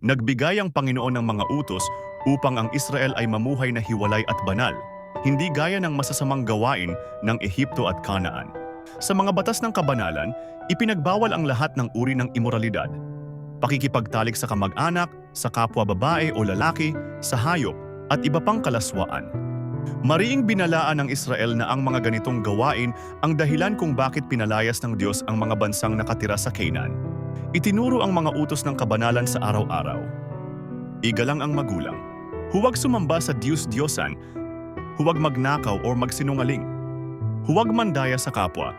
Nagbigay ang Panginoon ng mga utos upang ang Israel ay mamuhay na hiwalay at banal, hindi gaya ng masasamang gawain ng Ehipto at Kanaan. Sa mga batas ng kabanalan, ipinagbawal ang lahat ng uri ng imoralidad. Pakikipagtalik sa kamag-anak, sa kapwa babae o lalaki, sa hayop, at iba pang kalaswaan. Mariing binalaan ng Israel na ang mga ganitong gawain ang dahilan kung bakit pinalayas ng Diyos ang mga bansang nakatira sa Canaan. Itinuro ang mga utos ng kabanalan sa araw-araw. Igalang ang magulang. Huwag sumamba sa Diyos-Diyosan. Huwag magnakaw o magsinungaling. Huwag mandaya sa kapwa.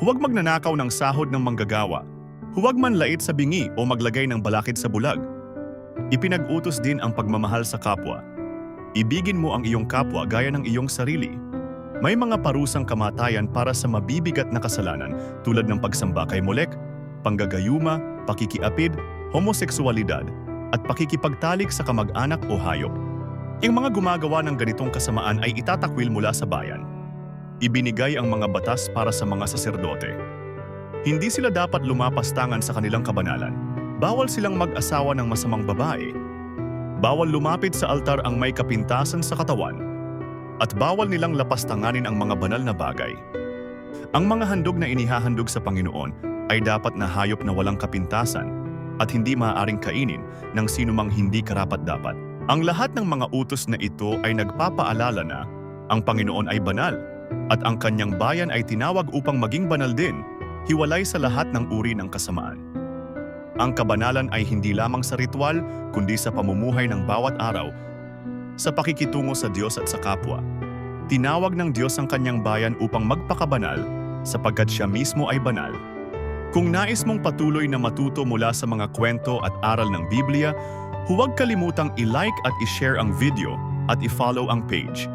Huwag magnanakaw ng sahod ng manggagawa. Huwag manlait sa bingi o maglagay ng balakid sa bulag. Ipinag-utos din ang pagmamahal sa kapwa. Ibigin mo ang iyong kapwa gaya ng iyong sarili. May mga parusang kamatayan para sa mabibigat na kasalanan tulad ng pagsamba kay Molek, panggagayuma, pakikiapid, homoseksualidad, at pakikipagtalik sa kamag-anak o hayop. Ang mga gumagawa ng ganitong kasamaan ay itatakwil mula sa bayan. Ibinigay ang mga batas para sa mga saserdote. Hindi sila dapat lumapastangan sa kanilang kabanalan. Bawal silang mag-asawa ng masamang babae. Bawal lumapit sa altar ang may kapintasan sa katawan. At bawal nilang lapastanganin ang mga banal na bagay. Ang mga handog na inihahandog sa Panginoon ay dapat na hayop na walang kapintasan at hindi maaaring kainin ng sinumang hindi karapat-dapat. Ang lahat ng mga utos na ito ay nagpapaalala na ang Panginoon ay banal at ang kanyang bayan ay tinawag upang maging banal din, hiwalay sa lahat ng uri ng kasamaan. Ang kabanalan ay hindi lamang sa ritual, kundi sa pamumuhay ng bawat araw, sa pakikitungo sa Diyos at sa kapwa. Tinawag ng Diyos ang kanyang bayan upang magpakabanal sapagkat siya mismo ay banal. Kung nais mong patuloy na matuto mula sa mga kwento at aral ng Biblia, huwag kalimutang i-like at i-share ang video at i-follow ang page.